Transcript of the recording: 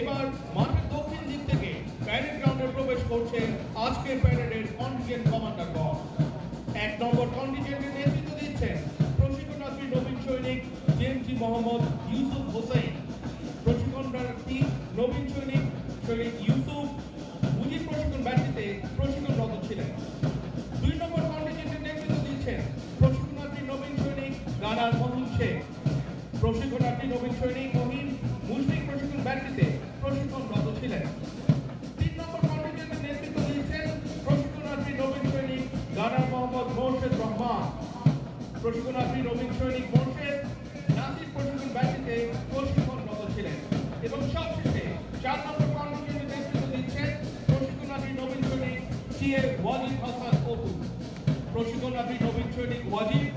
এবার মাঠের দক্ষিণ দিক থেকে প্যারেড গ্রাউন্ডে প্রবেশ করছে আজকের প্যারেডের কন্টিজেন্ট কমান্ডারগণ এক নম্বর কন্টিজেন্টের নেতৃত্ব দিচ্ছেন প্রশিক্ষণার্থী নবীন সৈনিক জেএমজি মোহাম্মদ ইউসুফ হোসেন। প্রশিক্ষণার্থী নবীন সৈনিক সৈনিক ইউসুফ মুজিব প্রশিক্ষণ ব্যাটিতে প্রশিক্ষণরত ছিলেন। দুই নম্বর কন্টিজেন্টের নেতৃত্ব দিচ্ছেন প্রশিক্ষণার্থী নবীন সৈনিক গানার মহিন শেখ। প্রশিক্ষণার্থী নবীন সৈনিক মহিন মুসলিম প্রশিক্ষণ ব্যাটিতে প্রশিক্ষণার্থী রবীন সৈনিক মোর্শেদ নাসির প্রশিক্ষণ ব্যাটিতে প্রশিক্ষণরত ছিলেন। এবং সবশেষে চার নম্বর কর্মসূচিতে নেতৃত্ব দিচ্ছেন প্রশিক্ষণার্থী নবীন সৈনিক সিএ ওয়াজিব হাসান অপু প্রশিক্ষণার্থী নবীন সৈনিক ওয়াজিব প্রশিক্ষণ